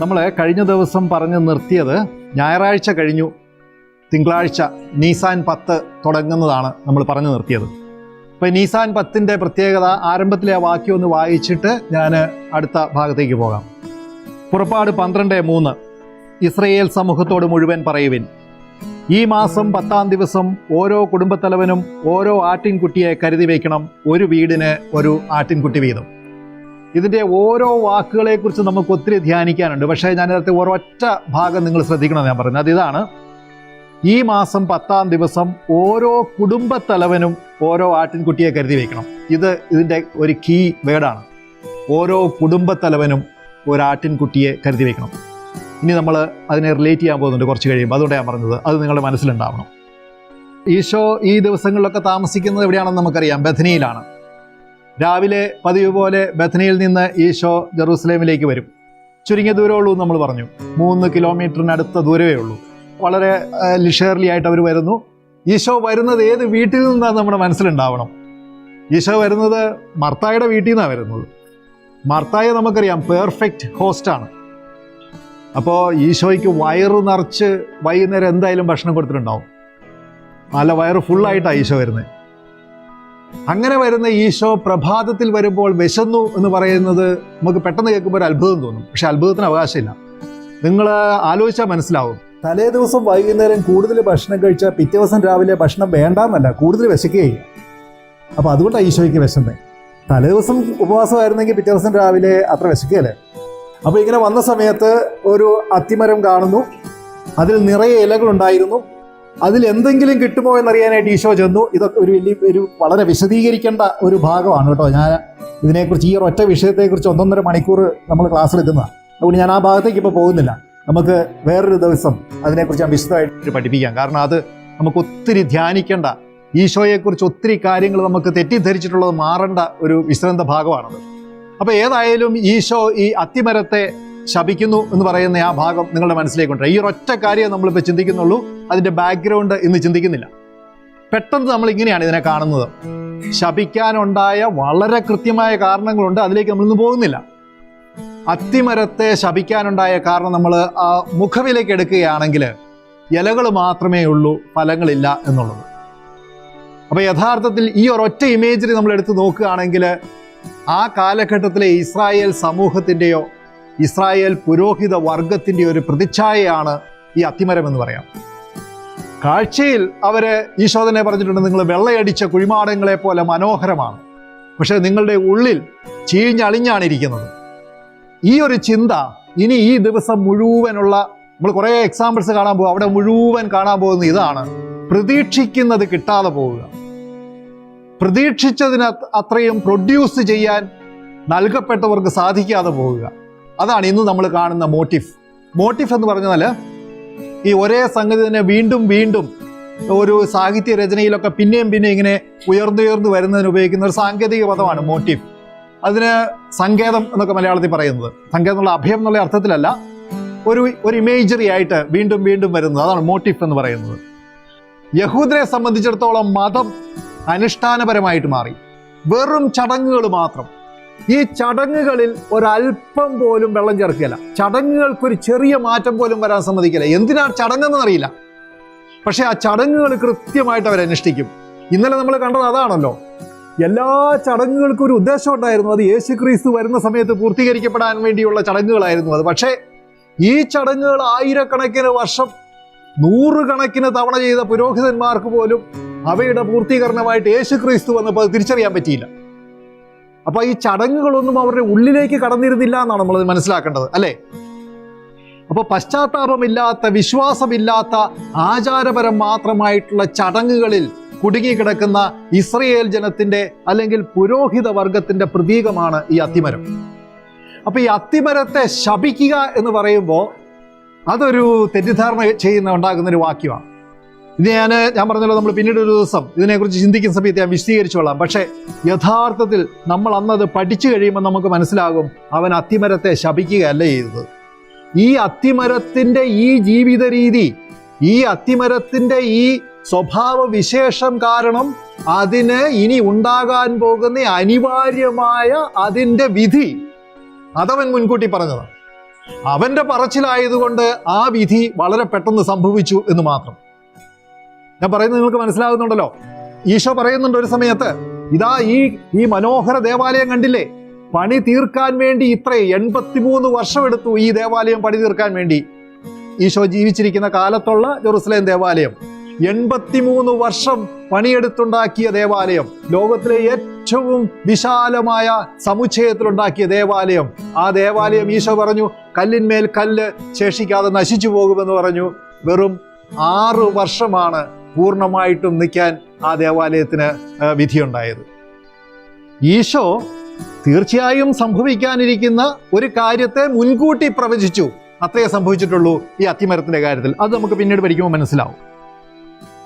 നമ്മൾ കഴിഞ്ഞ ദിവസം പറഞ്ഞ് നിർത്തിയത് ഞായറാഴ്ച കഴിഞ്ഞു. തിങ്കളാഴ്ച നീസാൻ പത്ത് തുടങ്ങുന്നതാണ് നമ്മൾ പറഞ്ഞു നിർത്തിയത്. അപ്പോൾ നീസാൻ പത്തിന്റെ പ്രത്യേകത ആരംഭത്തിലെ വാക്യം ഒന്ന് വായിച്ചിട്ട് ഞാൻ അടുത്ത ഭാഗത്തേക്ക് പോകാം. പുറപ്പാട് പന്ത്രണ്ട് മൂന്ന്. ഇസ്രയേൽ സമൂഹത്തോട് മുഴുവൻ പറയുവിൻ. ഈ മാസം പത്താം ദിവസം ഓരോ കുടുംബത്തലവനും ഓരോ ആട്ടിൻകുട്ടിയെ കരുതി വയ്ക്കണം. ഒരു വീടിന് ഒരു ആട്ടിൻകുട്ടി വീതം. ഇതിന്റെ ഓരോ വാക്കുകളെക്കുറിച്ച് നമുക്ക് ഒത്തിരി ധ്യാനിക്കാനുണ്ട്. പക്ഷേ ഞാൻ നേരത്തെ ഒരൊറ്റ ഭാഗം നിങ്ങൾ ശ്രദ്ധിക്കണമെന്ന് ഞാൻ പറയുന്നത് അതിതാണ് ഈ മാസം പത്താം ദിവസം ഓരോ കുടുംബത്തലവനും ഓരോ ആട്ടിൻകുട്ടിയെ കരുതി വയ്ക്കണം ഇത് ഇതിന്റെ ഒരു കീ വേർഡാണ് ഓരോ കുടുംബത്തലവനും ഒരാട്ടിൻകുട്ടിയെ കരുതി വയ്ക്കണം ഇനി നമ്മൾ അതിനെ റിലേറ്റ് ചെയ്യാൻ പോകുന്നുണ്ട് കുറച്ച് കഴിയുമ്പോൾ. അതുകൊണ്ടാണ് ഞാൻ പറഞ്ഞത്. അത് നിങ്ങളുടെ മനസ്സിലുണ്ടാവണം. ഈശോ ഈ ദിവസങ്ങളിലൊക്കെ താമസിക്കുന്നത് എവിടെയാണെന്ന് നമുക്കറിയാം. ബഥനിയിലാണ്. രാവിലെ പതിവ് പോലെ ബഥനയിൽ നിന്ന് ഈശോ ജെറൂസലേമിലേക്ക് വരും. ചുരുങ്ങിയ ദൂരമുള്ളൂ എന്ന് നമ്മൾ പറഞ്ഞു. മൂന്ന് കിലോമീറ്ററിനടുത്ത ദൂരമേ ഉള്ളൂ. വളരെ ലിഷേർലി ആയിട്ട് അവർ വരുന്നു. ഈശോ വരുന്നത് ഏത് വീട്ടിൽ നിന്നാണ് നമ്മുടെ മനസ്സിലുണ്ടാവണം. ഈശോ വരുന്നത് മർത്തായുടെ വീട്ടിൽ നിന്നാണ് വരുന്നത്. മർത്തായ നമുക്കറിയാം പെർഫെക്റ്റ് ഹോസ്റ്റാണ് അപ്പോൾ ഈശോയ്ക്ക് വയറ് നിറച്ച് വൈകുന്നേരം എന്തായാലും ഭക്ഷണം കൊടുത്തിട്ടുണ്ടാവും. നല്ല വയറ് ഫുള്ളായിട്ടാണ് ഈശോ വരുന്നത്. അങ്ങനെ വരുന്ന ഈശോ പ്രഭാതത്തിൽ വരുമ്പോൾ വിശന്നു എന്ന് പറയുന്നത് നമുക്ക് പെട്ടെന്ന് കേൾക്കുമ്പോൾ ഒരു അത്ഭുതം തോന്നും. പക്ഷെ അത്ഭുതത്തിന് അവകാശമില്ല. നിങ്ങൾ ആലോചിച്ചാൽ മനസ്സിലാവും. തലേ ദിവസം വൈകുന്നേരം കൂടുതൽ ഭക്ഷണം കഴിച്ചാൽ പിറ്റേ ദിവസം രാവിലെ ഭക്ഷണം വേണ്ടാന്നല്ല കൂടുതൽ വിശക്കുകയില്ല. അപ്പോൾ അതുകൊണ്ടാണ് ഈശോയ്ക്ക് വിശന്നത് തലേ ദിവസം ഉപവാസമായിരുന്നെങ്കിൽ പിറ്റേ ദിവസം രാവിലെ അത്ര വിശക്കുകയല്ലേ? അപ്പോൾ ഇങ്ങനെ വന്ന സമയത്ത് ഒരു അത്തിമരം കാണുന്നു. അതിൽ നിറയെ ഇലകളുണ്ടായിരുന്നു. അതിൽ എന്തെങ്കിലും കിട്ടുമോ എന്നറിയാനായിട്ട് ഈശോ ചെന്നു. ഇതൊക്കെ ഒരു വലിയ ഒരു വളരെ വിശദീകരിക്കേണ്ട ഒരു ഭാഗമാണ് കേട്ടോ. ഞാൻ ഇതിനെക്കുറിച്ച് ഈ ഒറ്റ വിഷയത്തെക്കുറിച്ച് ഒന്നൊന്നര മണിക്കൂർ നമ്മൾ ക്ലാസ്സിൽ എടുക്കുന്നതാണ് അതുകൊണ്ട് ഞാൻ ആ ഭാഗത്തേക്ക് ഇപ്പോൾ പോകുന്നില്ല. നമുക്ക് വേറൊരു ദിവസം അതിനെക്കുറിച്ച് ഞാൻ വിശദമായിട്ട് പഠിപ്പിക്കാം. കാരണം അത് നമുക്ക് ഒത്തിരി ധ്യാനിക്കേണ്ട ഈശോയെക്കുറിച്ച് ഒത്തിരി കാര്യങ്ങൾ നമുക്ക് തെറ്റിദ്ധരിച്ചിട്ടുള്ളത് മാറേണ്ട ഒരു വിശ്രന്ത ഭാഗമാണത്. അപ്പോൾ ഏതായാലും ഈശോ ഈ അത്തിമരത്തെ ശപിക്കുന്നു എന്ന് പറയുന്ന ആ ഭാഗം നിങ്ങളുടെ മനസ്സിലേക്ക് ഉണ്ട് ഈ ഒരൊറ്റ കാര്യം നമ്മളിപ്പോൾ ചിന്തിക്കുന്നുള്ളൂ. അതിന്റെ ബാക്ക്ഗ്രൗണ്ട് ഇന്ന് ചിന്തിക്കുന്നില്ല. പെട്ടെന്ന് നമ്മൾ ഇങ്ങനെയാണ് ഇതിനെ കാണുന്നത്. ശപിക്കാനുണ്ടായ വളരെ കൃത്യമായ കാരണങ്ങളുണ്ട്. അതിലേക്ക് നമ്മളിന്ന് പോകുന്നില്ല. അത്തിമരത്തെ ശപിക്കാനുണ്ടായ കാരണം നമ്മൾ ആ മുഖവിലേക്ക് എടുക്കുകയാണെങ്കിൽ ഇലകൾ മാത്രമേ ഉള്ളൂ ഫലങ്ങളില്ല എന്നുള്ളത്. അപ്പോൾ യഥാർത്ഥത്തിൽ ഈ ഒരൊറ്റ ഇമേജിൽ നമ്മൾ എടുത്ത് നോക്കുകയാണെങ്കിൽ ആ കാലഘട്ടത്തിലെ ഇസ്രായേൽ സമൂഹത്തിന്റെയോ ഇസ്രായേൽ പുരോഹിത വർഗത്തിന്റെ ഒരു പ്രതിച്ഛായയാണ് ഈ അത്തിമരം എന്ന് പറയാം. കാഴ്ചയിൽ അവർ ഈശോ പറഞ്ഞിട്ടുണ്ട് നിങ്ങൾ വെള്ളയടിച്ച കുഴിമാടങ്ങളെ പോലെ മനോഹരമാണ്. പക്ഷെ നിങ്ങളുടെ ഉള്ളിൽ ചീഞ്ഞളിഞ്ഞാണ് ഇരിക്കുന്നത് ഈ ഒരു ചിന്ത ഇനി ഈ ദിവസം മുഴുവനുള്ള നമ്മൾ കുറേ എക്സാമ്പിൾസ് കാണാൻ പോകും അവിടെ മുഴുവൻ കാണാൻ പോകുന്ന ഇതാണ്. പ്രതീക്ഷിക്കുന്നത് കിട്ടാതെ പോവുക. പ്രതീക്ഷിച്ചതിന് അത്രയും പ്രൊഡ്യൂസ് ചെയ്യാൻ നൽകപ്പെട്ടവർക്ക് സാധിക്കാതെ പോവുക. അതാണ് ഇന്ന് നമ്മൾ കാണുന്ന മോട്ടീഫ്. മോട്ടീഫ് എന്ന് പറഞ്ഞാൽ ഈ ഒരേ സംഗതി തന്നെ വീണ്ടും വീണ്ടും ഒരു സാഹിത്യ രചനയിലൊക്കെ പിന്നെയും പിന്നെയും ഇങ്ങനെ ഉയർന്നുയർന്നു വരുന്നതിന് ഉപയോഗിക്കുന്ന ഒരു സാങ്കേതിക പദമാണ് മോട്ടീവ് അതിന് സങ്കേതം എന്നൊക്കെ മലയാളത്തിൽ പറയുന്നത്. സങ്കേതം എന്നുള്ള അഭയം എന്നുള്ള അർത്ഥത്തിലല്ല ഒരു ഒരു ഇമേജറി ആയിട്ട് വീണ്ടും വീണ്ടും വരുന്നത്. അതാണ് മോട്ടീഫ് എന്ന് പറയുന്നത്. യഹൂദരെ സംബന്ധിച്ചിടത്തോളം മതം അനുഷ്ഠാനപരമായിട്ട് മാറി. വെറും ചടങ്ങുകൾ മാത്രം. ഈ ചടങ്ങുകളിൽ ഒരല്പം പോലും വെള്ളം ചേർക്കുകയില്ല. ചടങ്ങുകൾക്കൊരു ചെറിയ മാറ്റം പോലും വരാൻ സമ്മതിക്കില്ല. എന്തിനാ ചടങ്ങെന്ന് അറിയില്ല. പക്ഷേ ആ ചടങ്ങുകൾ കൃത്യമായിട്ട് അവർ അനുഷ്ഠിക്കും. ഇന്നലെ നമ്മൾ കണ്ടത് അതാണല്ലോ. എല്ലാ ചടങ്ങുകൾക്കും ഒരു ഉദ്ദേശം ഉണ്ടായിരുന്നു. അത് യേശു ക്രിസ്തു വരുന്ന സമയത്ത് പൂർത്തീകരിക്കപ്പെടാൻ വേണ്ടിയുള്ള ചടങ്ങുകളായിരുന്നു അത്. പക്ഷേ ഈ ചടങ്ങുകൾ ആയിരക്കണക്കിന് വർഷം നൂറുകണക്കിന് തവണ ചെയ്ത പുരോഹിതന്മാർക്ക് പോലും അവയുടെ പൂർത്തീകരണമായിട്ട് യേശു ക്രിസ്തു വന്നപ്പോൾ തിരിച്ചറിയാൻ പറ്റിയില്ല. അപ്പൊ ഈ ചടങ്ങുകളൊന്നും അവരുടെ ഉള്ളിലേക്ക് കടന്നിരുന്നില്ല എന്നാണ് നമ്മൾ മനസ്സിലാക്കേണ്ടത് അല്ലേ? അപ്പൊ പശ്ചാത്താപമില്ലാത്ത വിശ്വാസമില്ലാത്ത ആചാരപരം മാത്രമായിട്ടുള്ള ചടങ്ങുകളിൽ കുടുങ്ങിക്കിടക്കുന്ന ഇസ്രയേൽ ജനത്തിന്റെ അല്ലെങ്കിൽ പുരോഹിത വർഗത്തിന്റെ പ്രതീകമാണ് ഈ അത്തിമരം. അപ്പൊ ഈ അത്തിമരത്തെ ശപിക്കുക എന്ന് പറയുമ്പോൾ അതൊരു തെറ്റിദ്ധാരണ ചെയ്യുന്ന ഉണ്ടാകുന്ന ഒരു വാക്യമാണ്. ഇത് ഞാൻ ഞാൻ പറഞ്ഞല്ലോ നമ്മൾ പിന്നീട് ഒരു ദിവസം ഇതിനെക്കുറിച്ച് ചിന്തിക്കുന്ന സമയത്ത് ഞാൻ വിശദീകരിച്ചു കൊള്ളാം പക്ഷേ യഥാർത്ഥത്തിൽ നമ്മൾ അന്നത് പഠിച്ചു കഴിയുമ്പോൾ നമുക്ക് മനസ്സിലാകും അവൻ അത്തിമരത്തെ ശപിക്കുകയല്ല ചെയ്തത്. ഈ അത്തിമരത്തിന്റെ ഈ ജീവിത രീതി ഈ അത്തിമരത്തിന്റെ ഈ സ്വഭാവ വിശേഷം കാരണം അതിന് ഇനി ഉണ്ടാകാൻ പോകുന്ന അനിവാര്യമായ അതിന്റെ വിധി അതവൻ മുൻകൂട്ടി പറഞ്ഞതാണ്. അവന്റെ പറച്ചിലായതുകൊണ്ട് ആ വിധി വളരെ പെട്ടെന്ന് സംഭവിച്ചു എന്ന് മാത്രം. ഞാൻ പറയുന്നത് നിങ്ങൾക്ക് മനസ്സിലാകുന്നുണ്ടല്ലോ. ഈശോ പറയുന്നുണ്ട് ഒരു സമയത്ത് ഇതാ ഈ ഈ മനോഹര ദേവാലയം കണ്ടില്ലേ? പണി തീർക്കാൻ വേണ്ടി ഇത്ര എൺപത്തിമൂന്ന് വർഷമെടുത്തു ഈ ദേവാലയം പണി തീർക്കാൻ വേണ്ടി. ഈശോ ജീവിച്ചിരിക്കുന്ന കാലത്തുള്ള ജെറുസലേം ദേവാലയം. എൺപത്തിമൂന്ന് വർഷം പണിയെടുത്തുണ്ടാക്കിയ ദേവാലയം. ലോകത്തിലെ ഏറ്റവും വിശാലമായ സമുച്ചയത്തിലുണ്ടാക്കിയ ദേവാലയം. ആ ദേവാലയം ഈശോ പറഞ്ഞു കല്ലിന്മേൽ കല്ല് ശേഷിക്കാതെ നശിച്ചു പോകുമെന്ന് പറഞ്ഞു. വെറും ആറ് വർഷമാണ് പൂർണമായിട്ടും നിൽക്കാൻ ആ ദേവാലയത്തിന് വിധിയുണ്ടായത്. ഈശോ തീർച്ചയായും സംഭവിക്കാനിരിക്കുന്ന ഒരു കാര്യത്തെ മുൻകൂട്ടി പ്രവചിച്ചു. അത്രയേ സംഭവിച്ചിട്ടുള്ളൂ ഈ അത്തിമരത്തിന്റെ കാര്യത്തിൽ. അത് നമുക്ക് പിന്നീട് പഠിക്കുമ്പോൾ മനസ്സിലാവും.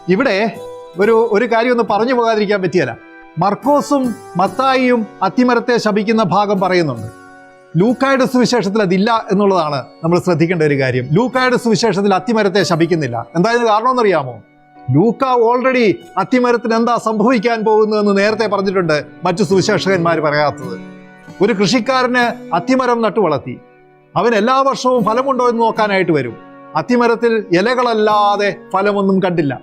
ഇവിടെ ഒരു ഒരു കാര്യം ഒന്ന് പറഞ്ഞു പോകാതിരിക്കാൻ പറ്റിയല്ല. മർക്കോസും മത്തായിയും അത്തിമരത്തെ ശപിക്കുന്ന ഭാഗം പറയുന്നുണ്ട്. ലൂക്കായുടെ സുവിശേഷത്തിൽ അതില്ല എന്നുള്ളതാണ് നമ്മൾ ശ്രദ്ധിക്കേണ്ട ഒരു കാര്യം. ലൂക്കായുടെ സുവിശേഷത്തിൽ അത്തിമരത്തെ ശപിക്കുന്നില്ല. എന്തായാലും കാരണമെന്നറിയാമോ? ലൂക്ക ഓൾറെഡി അത്തിമരത്തിന് എന്താ സംഭവിക്കാൻ പോകുന്നതെന്ന് നേരത്തെ പറഞ്ഞിട്ടുണ്ട് മറ്റു സുവിശേഷകന്മാർ പറയാത്തത്. ഒരു കൃഷിക്കാരന് അത്തിമരം നട്ടു വളർത്തി. അവൻ എല്ലാ വർഷവും ഫലമുണ്ടോ എന്ന് നോക്കാനായിട്ട് വരും. അത്തിമരത്തിൽ ഇലകളല്ലാതെ ഫലമൊന്നും കണ്ടില്ല.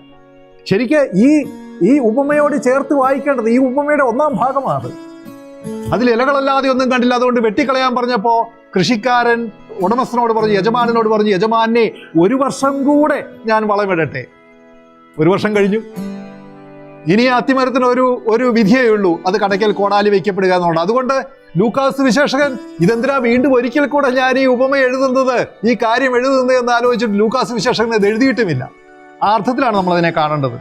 ശരിക്ക് ഈ ഈ ഉപമയോട് ചേർത്ത് വായിക്കേണ്ടത് ഈ ഉപമയുടെ ഒന്നാം ഭാഗമാണ്. അതിൽ ഇലകളല്ലാതെ ഒന്നും കണ്ടില്ല. അതുകൊണ്ട് വെട്ടിക്കളയാൻ പറഞ്ഞപ്പോ കൃഷിക്കാരൻ ഉടമസ്ഥനോട് പറഞ്ഞു യജമാനോട് പറഞ്ഞു യജമാനെ ഒരു വർഷം കൂടെ ഞാൻ വളമിടട്ടെ ഒരു വർഷം കഴിഞ്ഞു. ഇനി അത്തിമരത്തിന് ഒരു ഒരു വിധിയേ ഉള്ളൂ. അത് കടയ്ക്കൽ കോടാലി വയ്ക്കപ്പെടുക എന്നുള്ളത്. അതുകൊണ്ട് ലൂക്കാസ് വിശേഷകൻ ഇതെന്തിനാ വീണ്ടും ഒരിക്കൽ കൂടെ ഞാൻ ഈ ഉപമ എഴുതുന്നത്? ഈ കാര്യം എഴുതുന്നത് എന്ന് ആലോചിച്ചിട്ട് ലൂക്കാസ് വിശേഷകൻ ഇത് എഴുതിയിട്ടുമില്ല. ആ അർത്ഥത്തിലാണ് നമ്മൾ അതിനെ കാണേണ്ടത്.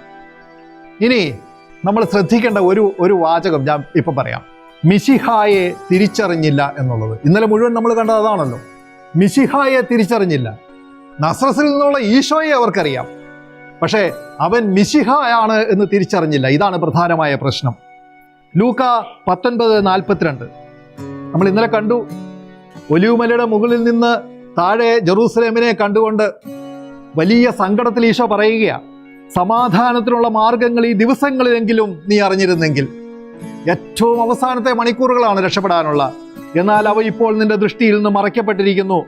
ഇനി നമ്മൾ ശ്രദ്ധിക്കേണ്ട ഒരു ഒരു വാചകം ഞാൻ ഇപ്പൊ പറയാം. മിശിഹായെ തിരിച്ചറിഞ്ഞില്ല എന്നുള്ളത്. ഇന്നലെ മുഴുവൻ നമ്മൾ കണ്ടത് അതാണല്ലോ. മിശിഹായെ തിരിച്ചറിഞ്ഞില്ല. നസ്രസിൽ നിന്നുള്ള ഈശോയെ അവർക്കറിയാം. പക്ഷേ അവൻ മിശിഹായാണ് എന്ന് തിരിച്ചറിഞ്ഞില്ല. ഇതാണ് പ്രധാനമായ പ്രശ്നം. ലൂക്ക പത്തൊൻപത് നാൽപ്പത്തിരണ്ട്. നമ്മൾ ഇന്നലെ കണ്ടു. ഒലിവുമലയുടെ മുകളിൽ നിന്ന് താഴെ ജെറൂസലേമിനെ കണ്ടുകൊണ്ട് വലിയ സങ്കടത്തിൽ ഈശോ പറയുകയാണ് സമാധാനത്തിനുള്ള മാർഗങ്ങൾ ഈ ദിവസങ്ങളിലെങ്കിലും നീ അറിഞ്ഞിരുന്നെങ്കിൽ ഏറ്റവും അവസാനത്തെ മണിക്കൂറുകളാണ് രക്ഷപ്പെടാനുള്ള. എന്നാൽ അവ ഇപ്പോൾ നിന്റെ ദൃഷ്ടിയിൽ നിന്ന് മറയ്ക്കപ്പെട്ടിരിക്കുന്നു.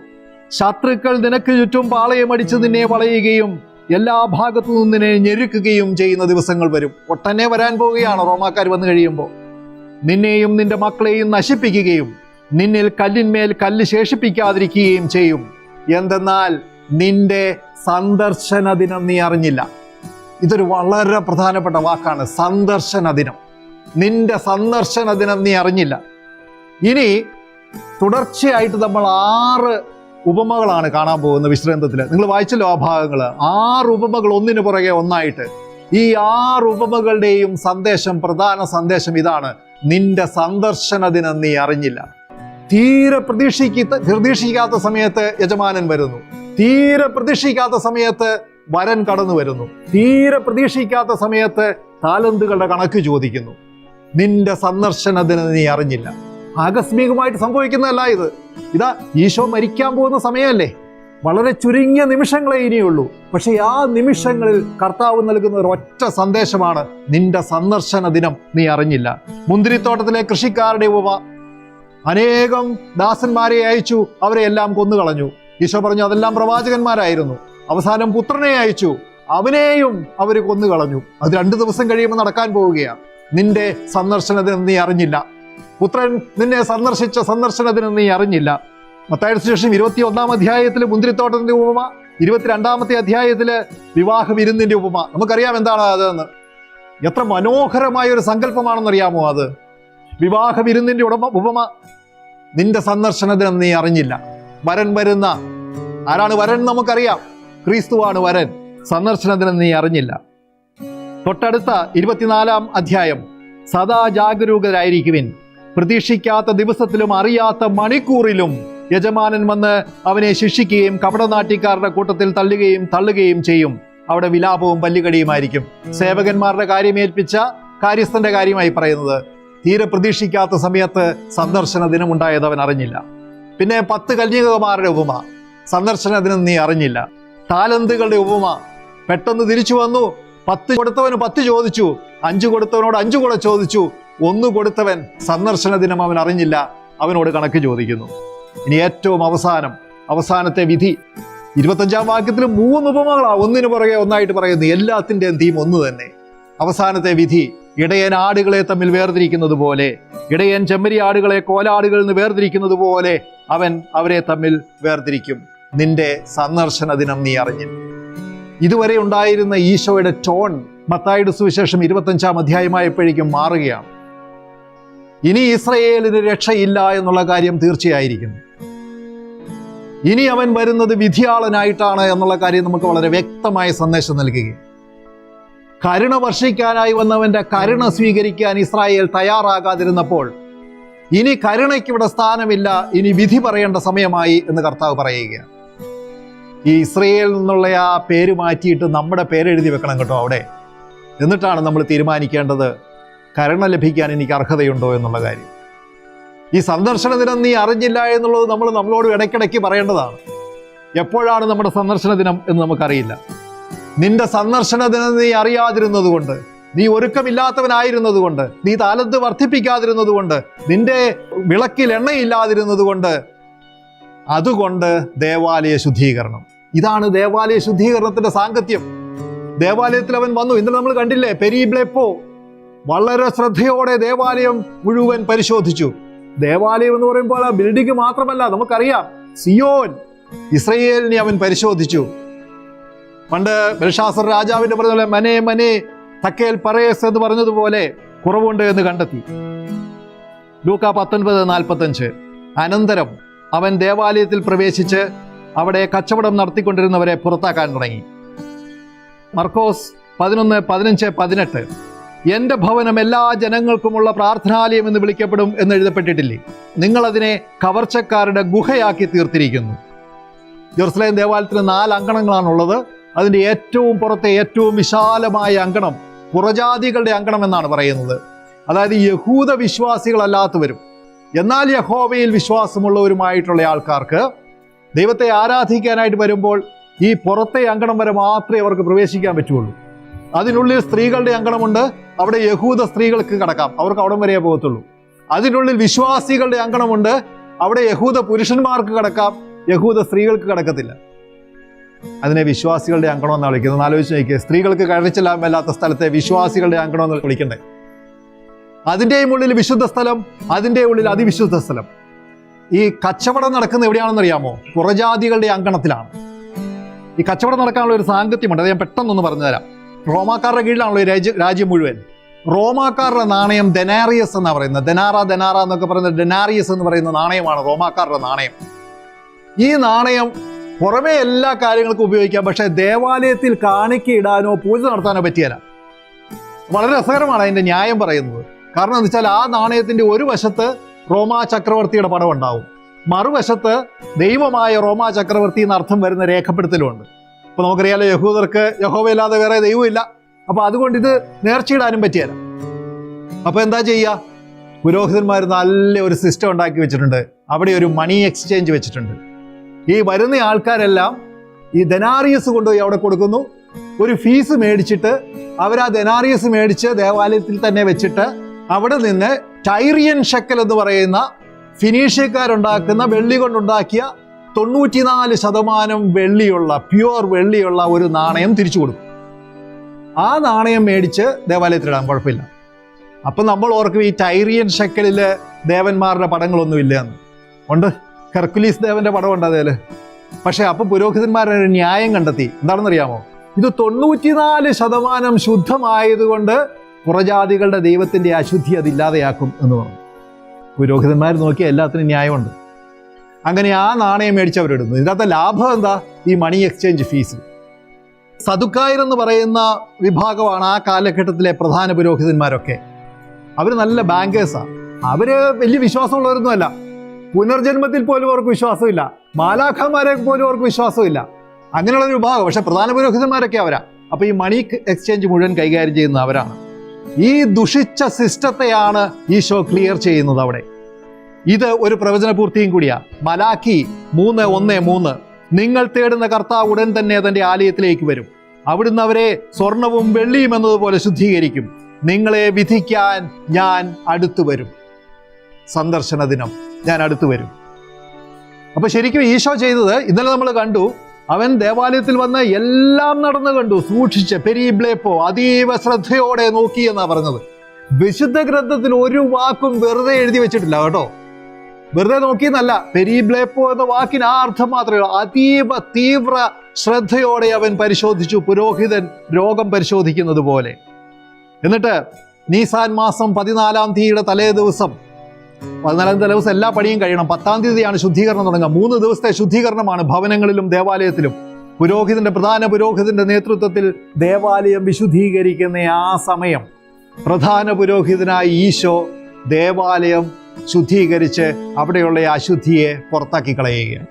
ശത്രുക്കൾ നിനക്ക് ചുറ്റും പാളയമടിച്ച് നിന്നെ വളയുകയും എല്ലാ ഭാഗത്തു നിന്നിനെ ഞെരുക്കുകയും ചെയ്യുന്ന ദിവസങ്ങൾ വരും. ഒട്ടനെ വരാൻ പോവുകയാണ്. റോമാക്കാർ വന്നു കഴിയുമ്പോൾ നിന്നെയും നിന്റെ മക്കളെയും നശിപ്പിക്കുകയും നിന്നിൽ കല്ലിന്മേൽ കല്ല് ശേഷിപ്പിക്കാതിരിക്കുകയും ചെയ്യും. എന്തെന്നാൽ നിന്റെ സന്ദർശന ദിനം നീ അറിഞ്ഞില്ല. ഇതൊരു വളരെ പ്രധാനപ്പെട്ട വാക്കാണ്. സന്ദർശന ദിനം. നിന്റെ സന്ദർശന ദിനം നീ അറിഞ്ഞില്ല. ഇനി തുടർച്ചയായിട്ട് നമ്മൾ ആറ് ഉപമകളാണ് കാണാൻ പോകുന്നത് വിശ്രന്തത്തിൽ നിങ്ങൾ വായിച്ചല്ലോ ആ ഭാഗങ്ങൾ ആറ് ഉപമകൾ ഒന്നിനു പുറകെ ഒന്നായിട്ട്. ഈ ആറ് ഉപമകളുടെയും സന്ദേശം പ്രധാന സന്ദേശം ഇതാണ്. നിന്റെ സന്ദർശന ദിനം നീ അറിഞ്ഞില്ല. തീരെ പ്രതീക്ഷിക്ക പ്രതീക്ഷിക്കാത്ത സമയത്ത് യജമാനൻ വരുന്നു. തീരെ പ്രതീക്ഷിക്കാത്ത സമയത്ത് വരൻ കടന്നു വരുന്നു. തീരെ പ്രതീക്ഷിക്കാത്ത സമയത്ത് താലന്തുകളുടെ കണക്ക് ചോദിക്കുന്നു. നിന്റെ സന്ദർശനത്തിന് നീ അറിഞ്ഞില്ല. ആകസ്മികമായിട്ട് സംഭവിക്കുന്നതല്ല ഇത്. ഇതാ ഈശോ മരിക്കാൻ പോകുന്ന സമയമല്ലേ? വളരെ ചുരുങ്ങിയ നിമിഷങ്ങളെ ഇനിയുള്ളൂ. പക്ഷേ ആ നിമിഷങ്ങളിൽ കർത്താവ് നൽകുന്ന ഒരു ഒറ്റ സന്ദേശമാണ് നിന്റെ സന്ദർശന ദിനം നീ അറിഞ്ഞില്ല. മുന്തിരിത്തോട്ടത്തിലെ കൃഷിക്കാരുടെ ഉപമ അനേകം ദാസന്മാരെ അയച്ചു അവരെ എല്ലാം കൊന്നുകളഞ്ഞു. ഈശോ പറഞ്ഞു അതെല്ലാം പ്രവാചകന്മാരായിരുന്നു. അവസാനം പുത്രനെ അയച്ചു. അവനെയും അവർ കൊന്നുകളഞ്ഞു. അത് രണ്ടു ദിവസം കഴിയുമ്പോൾ നടക്കാൻ പോവുകയാണ്. നിന്റെ സന്ദർശനത്തിന് നീ അറിഞ്ഞില്ല. പുത്രൻ നിന്നെ സന്ദർശിച്ച സന്ദർശനത്തിന് നീ അറിഞ്ഞില്ല. മത്തായുടെ ശേഷം ഇരുപത്തി ഒന്നാം അധ്യായത്തിൽ മുന്തിരിത്തോട്ടത്തിന്റെ ഉപമ ഇരുപത്തിരണ്ടാമത്തെ അധ്യായത്തിൽ വിവാഹ വിരുന്നിന്റെ ഉപമ. നമുക്കറിയാം എന്താണ് അതെന്ന്. എത്ര മനോഹരമായ ഒരു സങ്കല്പമാണെന്നറിയാമോ അത്? വിവാഹ വിരുന്നിന്റെ ഉടമ ഉപമ നിന്റെ സന്ദർശനത്തിന് നീ അറിഞ്ഞില്ല. വരൻ വരുന്ന. ആരാണ് വരൻ നമുക്കറിയാം. ക്രിസ്തുവാണ് വരൻ. സന്ദർശനത്തിന് നീ അറിഞ്ഞില്ല. തൊട്ടടുത്ത ഇരുപത്തിനാലാം അധ്യായം. സദാ ജാഗരൂകരായിരിക്കുവിൻ. പ്രതീക്ഷിക്കാത്ത ദിവസത്തിലും അറിയാത്ത മണിക്കൂറിലും യജമാനൻ വന്ന് അവനെ ശിക്ഷിക്കുകയും കപടനാട്ടിക്കാരുടെ കൂട്ടത്തിൽ തള്ളുകയും തള്ളുകയും ചെയ്യും. അവിടെ വിലാപവും പല്ലുകടിയുമായിരിക്കും. സേവകന്മാരുടെ കാര്യമേൽപ്പിച്ച കാര്യസ്ഥന്റെ കാര്യമായി പറയുന്നത് തീരെ പ്രതീക്ഷിക്കാത്ത സമയത്ത് സന്ദർശന ദിനമുണ്ടായത് അവൻ അറിഞ്ഞില്ല. പിന്നെ പത്ത് കന്യകമാരുടെ ഉപമ സന്ദർശന ദിനം നീ അറിഞ്ഞില്ല. താലന്തുകളുടെ ഉപമ പെട്ടെന്ന് തിരിച്ചു വന്നു പത്ത് കൊടുത്തവന് പത്ത് ചോദിച്ചു അഞ്ചു കൊടുത്തവനോട് അഞ്ചു കൂടെ ചോദിച്ചു ഒന്ന് കൊടുത്തവൻ സന്ദർശന ദിനം അവൻ അറിഞ്ഞില്ല. അവനോട് കണക്ക് ചോദിക്കുന്നു. ഇനി ഏറ്റവും അവസാനം അവസാനത്തെ വിധി. ഇരുപത്തഞ്ചാം വാക്യത്തിൽ മൂന്ന് ഉപമകളാണ് ഒന്നിനു പുറകെ ഒന്നായിട്ട് പറയുന്നു എല്ലാത്തിന്റെയും തീം ഒന്ന് തന്നെ. അവസാനത്തെ വിധി ഇടയൻ ആടുകളെ തമ്മിൽ വേർതിരിക്കുന്നത് പോലെ ഇടയൻ ചെമ്മരി ആടുകളെ കോലാടുകളിൽ നിന്ന് വേർതിരിക്കുന്നത് പോലെ അവൻ അവരെ തമ്മിൽ വേർതിരിക്കും. നിന്റെ സന്ദർശന ദിനം നീ അറിഞ്ഞു ഇതുവരെ ഉണ്ടായിരുന്ന ഈശോയുടെ ടോൺ മത്തായുടെ സുവിശേഷം ഇരുപത്തഞ്ചാം അധ്യായമായപ്പോഴേക്കും മാറുകയാണ്. ഇനി ഇസ്രയേലിന് രക്ഷയില്ല എന്നുള്ള കാര്യം തീർച്ചയായിരിക്കുന്നു ഇനി അവൻ വരുന്നത് വിധിയാളനായിട്ടാണ് എന്നുള്ള കാര്യം നമുക്ക് വളരെ വ്യക്തമായ സന്ദേശം നൽകുകയും. കരുണ വർഷിക്കാനായി വന്നവന്റെ കരുണ സ്വീകരിക്കാൻ ഇസ്രായേൽ തയ്യാറാകാതിരുന്നപ്പോൾ ഇനി കരുണയ്ക്ക് ഇവിടെ സ്ഥാനമില്ല ഇനി വിധി പറയേണ്ട സമയമായി എന്ന് കർത്താവ് പറയുകയാണ്. ഈ ഇസ്രയേൽ നിന്നുള്ള ആ പേര് മാറ്റിയിട്ട് നമ്മുടെ പേരെഴുതി വെക്കണം കേട്ടോ അവിടെ. എന്നിട്ടാണ് നമ്മൾ തീരുമാനിക്കേണ്ടത്. കരുണ ലഭിക്കാൻ എനിക്ക് അർഹതയുണ്ടോ എന്നുള്ള കാര്യം. ഈ സന്ദർശന ദിനം നീ അറിഞ്ഞില്ല എന്നുള്ളത് നമ്മൾ നമ്മളോട് ഇടയ്ക്കിടയ്ക്ക് പറയേണ്ടതാണ്. എപ്പോഴാണ് നമ്മുടെ സന്ദർശന ദിനം എന്ന് നമുക്കറിയില്ല. നിന്റെ സന്ദർശന ദിനം നീ അറിയാതിരുന്നത് കൊണ്ട് നീ ഒരുക്കമില്ലാത്തവനായിരുന്നത് കൊണ്ട് നീ താലത്ത് വർദ്ധിപ്പിക്കാതിരുന്നത് കൊണ്ട് നിന്റെ വിളക്കിൽ എണ്ണയില്ലാതിരുന്നത് കൊണ്ട് അതുകൊണ്ട് ദേവാലയ ശുദ്ധീകരണം. ഇതാണ് ദേവാലയ ശുദ്ധീകരണത്തിന്റെ സാങ്കത്യം. ദേവാലയത്തിൽ അവൻ വന്നു. ഇന്നലെ നമ്മൾ കണ്ടില്ലേ? പെരീബ്ലെപ്പോ. വളരെ ശ്രദ്ധയോടെ ദേവാലയം മുഴുവൻ പരിശോധിച്ചു. ദേവാലയം എന്ന് പറയുമ്പോൾ ആ ബിൽഡിംഗ് മാത്രമല്ല നമുക്കറിയാം. സിയോൻ ഇസ്രയേലിനെ അവൻ പരിശോധിച്ചു. പണ്ട് ബൽഷാസർ രാജാവിന്റെ പറഞ്ഞ പോലെ മനെ മനെ തക്കേൽ പറയസ് എന്ന് പറഞ്ഞതുപോലെ കുറവുണ്ട് എന്ന് കണ്ടെത്തി. ലൂക്ക പത്തൊൻപത് നാൽപ്പത്തഞ്ച്. അനന്തരം അവൻ ദേവാലയത്തിൽ പ്രവേശിച്ച് അവിടെ കച്ചവടം നടത്തിക്കൊണ്ടിരുന്നവരെ പുറത്താക്കാൻ തുടങ്ങി. മർക്കോസ് പതിനൊന്ന് പതിനഞ്ച് പതിനെട്ട്. എന്റെ ഭവനം എല്ലാ ജനങ്ങൾക്കുമുള്ള പ്രാർത്ഥനാലയം എന്ന് വിളിക്കപ്പെടും എന്ന് എഴുതപ്പെട്ടിട്ടില്ലേ? നിങ്ങളതിനെ കവർച്ചക്കാരുടെ ഗുഹയാക്കി തീർത്തിരിക്കുന്നു. ജെറുസലേം ദേവാലയത്തിന് നാല് അങ്കണങ്ങളാണുള്ളത്. അതിന്റെ ഏറ്റവും പുറത്തെ ഏറ്റവും വിശാലമായ അങ്കണം പുറജാതികളുടെ അങ്കണം എന്നാണ് പറയുന്നത്. അതായത് യഹൂദ വിശ്വാസികളല്ലാത്തവരും എന്നാൽ യഹോവയിൽ വിശ്വാസമുള്ളവരുമായിട്ടുള്ള ആൾക്കാർക്ക് ദൈവത്തെ ആരാധിക്കാനായിട്ട് വരുമ്പോൾ ഈ പുറത്തെ അങ്കണം വരെ മാത്രമേ അവർക്ക് പ്രവേശിക്കാൻ പറ്റുള്ളൂ. അതിനുള്ളിൽ സ്ത്രീകളുടെ അങ്കണമുണ്ട്. അവിടെ യഹൂദ സ്ത്രീകൾക്ക് കടക്കാം. അവർക്ക് അവിടം വരെയേ പോകത്തുള്ളൂ. അതിനുള്ളിൽ വിശ്വാസികളുടെ അങ്കണമുണ്ട്. അവിടെ യഹൂദ പുരുഷന്മാർക്ക് കടക്കാം. യഹൂദ സ്ത്രീകൾക്ക് കടക്കത്തില്ല. അതിനെ വിശ്വാസികളുടെ അങ്കണം എന്നാണ് വിളിക്കുന്നത് ആലോചിച്ച് നോക്കിയത് സ്ത്രീകൾക്ക് കഴിച്ചെല്ലാം വല്ലാത്ത സ്ഥലത്തെ വിശ്വാസികളുടെ അങ്കണം എന്ന് വിളിക്കണ്ടേ? അതിന്റെയും ഉള്ളിൽ വിശുദ്ധ സ്ഥലം അതിന്റെ ഉള്ളിൽ അതിവിശുദ്ധ സ്ഥലം. ഈ കച്ചവടം നടക്കുന്ന എവിടെയാണെന്ന് അറിയാമോ? പുറജാതികളുടെ അങ്കണത്തിലാണ്. ഈ കച്ചവടം നടക്കാനുള്ള ഒരു സാങ്കത്യമുണ്ട്. അത് ഞാൻ പെട്ടെന്നൊന്ന് പറഞ്ഞുതരാം റോമാക്കാരുടെ കീഴിലാണല്ലോ രാജ്യ രാജ്യം മുഴുവൻ. റോമാക്കാരുടെ നാണയം ഡെനാറിയസ് എന്നാണ് പറയുന്നത്. ഡെനാറ ഡെനാറ എന്നൊക്കെ പറയുന്ന ഡെനാറിയസ് എന്ന് പറയുന്ന നാണയമാണ് റോമാക്കാരുടെ നാണയം. ഈ നാണയം പുറമേ എല്ലാ കാര്യങ്ങൾക്കും ഉപയോഗിക്കാം. പക്ഷേ ദേവാലയത്തിൽ കാണിക്കയിടാനോ പൂജ നടത്താനോ പറ്റിയല്ല. വളരെ രസകരമാണ് അതിന്റെ ന്യായം പറയുന്നത്. കാരണം എന്ന് വെച്ചാൽ ആ നാണയത്തിന്റെ ഒരു വശത്ത് റോമാ ചക്രവർത്തിയുടെ പടം ഉണ്ടാവും മറുവശത്ത് ദൈവമായ റോമാ ചക്രവർത്തി എന്നർത്ഥം വരുന്ന രേഖപ്പെടുത്തലുമുണ്ട് അപ്പൊ നമുക്കറിയാലോ യഹൂദർക്ക് യഹോവയില്ലാതെ വേറെ ദൈവമില്ല. അപ്പൊ അതുകൊണ്ട് ഇത് നേർച്ചയിടാനും പറ്റിയല്ല. അപ്പൊ എന്താ ചെയ്യുക പുരോഹിതന്മാർ നല്ല ഒരു സിസ്റ്റം ഉണ്ടാക്കി വെച്ചിട്ടുണ്ട്. അവിടെ ഒരു മണി എക്സ്ചേഞ്ച് വെച്ചിട്ടുണ്ട്. ഈ വരുന്ന ആൾക്കാരെല്ലാം ഈ ധനാറിയസ് കൊണ്ടുപോയി അവിടെ കൊടുക്കുന്നു. ഒരു ഫീസ് മേടിച്ചിട്ട് അവർ ആ ധനാറിയസ് മേടിച്ച് ദേവാലയത്തിൽ തന്നെ വെച്ചിട്ട് അവിടെ നിന്ന് ടൈറിയൻ ഷക്കൽ എന്ന് പറയുന്ന ഫിനീഷ്യക്കാരുണ്ടാക്കുന്ന വെള്ളി കൊണ്ടുണ്ടാക്കിയ തൊണ്ണൂറ്റിനാല് ശതമാനം വെള്ളിയുള്ള പ്യുവർ വെള്ളിയുള്ള ഒരു നാണയം തിരിച്ചു കൊടുക്കും. ആ നാണയം മേടിച്ച് ദേവാലയത്തിലിടാൻ കുഴപ്പമില്ല. അപ്പം നമ്മൾ ഓർക്കും ഈ ടൈറിയൻ ഷക്കലിൽ ദേവന്മാരുടെ പടങ്ങളൊന്നും ഇല്ല എന്ന്. ഉണ്ട്? ഹെർക്കുലീസ് ദേവന്റെ പടമുണ്ട് അതേൽ. പക്ഷെ അപ്പൊ പുരോഹിതന്മാരൊരു ന്യായം കണ്ടെത്തി. എന്താണെന്നറിയാമോ? ഇത് തൊണ്ണൂറ്റിനാല് ശതമാനം ശുദ്ധമായതുകൊണ്ട് പുറജാതികളുടെ ദൈവത്തിന്റെ അശുദ്ധി അതില്ലാതെയാക്കും എന്ന് പറഞ്ഞു. പുരോഹിതന്മാർ നോക്കിയ എല്ലാത്തിനും ന്യായമുണ്ട്. അങ്ങനെ ആ നാണയം മേടിച്ച് അവരിടുന്നു ഇതിനകത്തെ ലാഭം എന്താ? ഈ മണി എക്സ്ചേഞ്ച് ഫീസ് സതുക്കായർ എന്ന് പറയുന്ന വിഭാഗമാണ് ആ കാലഘട്ടത്തിലെ പ്രധാന പുരോഹിതന്മാരൊക്കെ. അവർ നല്ല ബാങ്കേഴ്സാണ് അവർ വലിയ വിശ്വാസമുള്ളവരൊന്നുമല്ല പുനർജന്മത്തിൽ പോലും അവർക്ക് വിശ്വാസമില്ല. മാലാഖമാരെ പോലും അവർക്ക് വിശ്വാസമില്ല. അങ്ങനെയുള്ള ഒരു വിഭാഗം. പക്ഷെ പ്രധാന പുരോഹിതന്മാരൊക്കെ അവരാ. അപ്പൊ ഈ മണി എക്സ്ചേഞ്ച് മുഴുവൻ കൈകാര്യം ചെയ്യുന്നത് അവരാണ്. ഈ ദുഷിച്ച സിസ്റ്റത്തെയാണ് ഈ ഷോ ക്ലിയർ ചെയ്യുന്നത് അവിടെ. ഇത് ഒരു പ്രവചന പൂർത്തിയും കൂടിയാ. മലാക്കി മൂന്ന് ഒന്ന് മൂന്ന്. നിങ്ങൾ തേടുന്ന കർത്താവ് ഉടൻ തന്നെ തന്റെ ആലയത്തിലേക്ക് വരും. അവിടുന്ന് അവരെ സ്വർണവും വെള്ളിയും എന്നതുപോലെ ശുദ്ധീകരിക്കും. നിങ്ങളെ വിധിക്കാൻ ഞാൻ അടുത്തു വരും. സന്ദർശന ദിനം. ഞാൻ അടുത്തു വരും. അപ്പൊ ശരിക്കും ഈശോ ചെയ്തത് ഇന്നലെ നമ്മൾ കണ്ടു. അവൻ ദേവാലയത്തിൽ വന്ന് എല്ലാം നടന്നു കണ്ടു. സൂക്ഷിച്ച് പെരീബ്ലേപ്പോ അതീവ ശ്രദ്ധയോടെ നോക്കി എന്നാ പറഞ്ഞത്. വിശുദ്ധ ഗ്രന്ഥത്തിൽ ഒരു വാക്കും വെറുതെ എഴുതി വെച്ചിട്ടില്ല കേട്ടോ. വെറുതെ നോക്കിയെന്നല്ല പെരീബ്ലേപ്പോ എന്ന വാക്കിന് ആ അർത്ഥം മാത്രമേ ഉള്ളൂ. അതീവ തീവ്ര ശ്രദ്ധയോടെ അവൻ പരിശോധിച്ചു പുരോഹിതൻ രോഗം പരിശോധിക്കുന്നത് പോലെ. എന്നിട്ട് നീസാൻ മാസം പതിനാലാം തീയതിയുടെ തലേ ദിവസം പതിനാലാം തലേ ദിവസം എല്ലാ പണിയും കഴിയണം. പത്താം തീയതിയാണ് ശുദ്ധീകരണം തുടങ്ങുക. മൂന്ന് ദിവസത്തെ ശുദ്ധീകരണമാണ് ഭവനങ്ങളിലും ദേവാലയത്തിലും. പുരോഹിതന്റെ പ്രധാന പുരോഹിതന്റെ നേതൃത്വത്തിൽ ദേവാലയം വിശുദ്ധീകരിക്കുന്ന ആ സമയം. പ്രധാന പുരോഹിതനായ ഈശോ ദേവാലയം ശുദ്ധീകരിച്ച് അവിടെയുള്ള അശുദ്ധിയെ പുറത്താക്കി കളയുകയാണ്.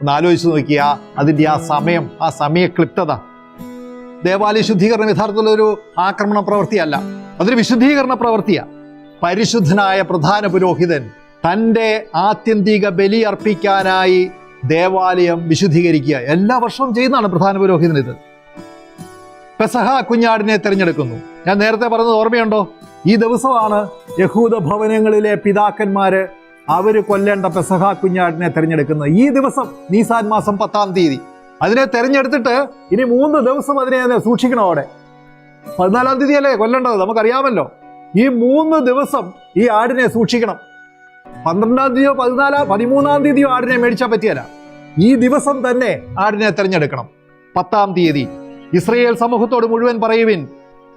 ഒന്ന് ആലോചിച്ച് നോക്കിയ അതിന്റെ ആ സമയം ആ സമയക്ലിപ്തത. ദേവാലയ ശുദ്ധീകരണം യഥാർത്ഥത്തിൽ ഒരു ആക്രമണ പ്രവൃത്തിയല്ല. അതൊരു വിശുദ്ധീകരണ പ്രവൃത്തിയാണ് പരിശുദ്ധനായ പ്രധാന പുരോഹിതൻ തന്റെ ആത്യന്തിക ബലി അർപ്പിക്കാനായി ദേവാലയം വിശുദ്ധീകരിക്കുക. എല്ലാ വർഷവും ചെയ്യുന്നതാണ് പ്രധാന പുരോഹിതൻ ഇത്. പെസഹ കുഞ്ഞാടിനെ തിരഞ്ഞെടുക്കുന്നു. ഞാൻ നേരത്തെ പറഞ്ഞത് ഓർമ്മയുണ്ടോ? ഈ ദിവസമാണ് യഹൂദ ഭവനങ്ങളിലെ പിതാക്കന്മാര് അവർ കൊല്ലേണ്ട പെസഹ കുഞ്ഞാടിനെ തിരഞ്ഞെടുക്കുന്നത്. ഈ ദിവസം നീസാൻ മാസം പത്താം തീയതി. അതിനെ തെരഞ്ഞെടുത്തിട്ട് ഇനി മൂന്ന് ദിവസം അതിനെ സൂക്ഷിക്കണം അവിടെ. പതിനാലാം തീയതി അല്ലേ കൊല്ലേണ്ടത്? നമുക്കറിയാമല്ലോ. ഈ മൂന്ന് ദിവസം ഈ ആടിനെ സൂക്ഷിക്കണം. പന്ത്രണ്ടാം തീയതിയോ പതിനാലാം പതിമൂന്നാം തീയതിയോ ആടിനെ മേടിച്ചാൽ പറ്റിയല്ല. ഈ ദിവസം തന്നെ ആടിനെ തിരഞ്ഞെടുക്കണം. പത്താം തീയതി. ഇസ്രയേൽ സമൂഹത്തോട് മുഴുവൻ പറയുവിൻ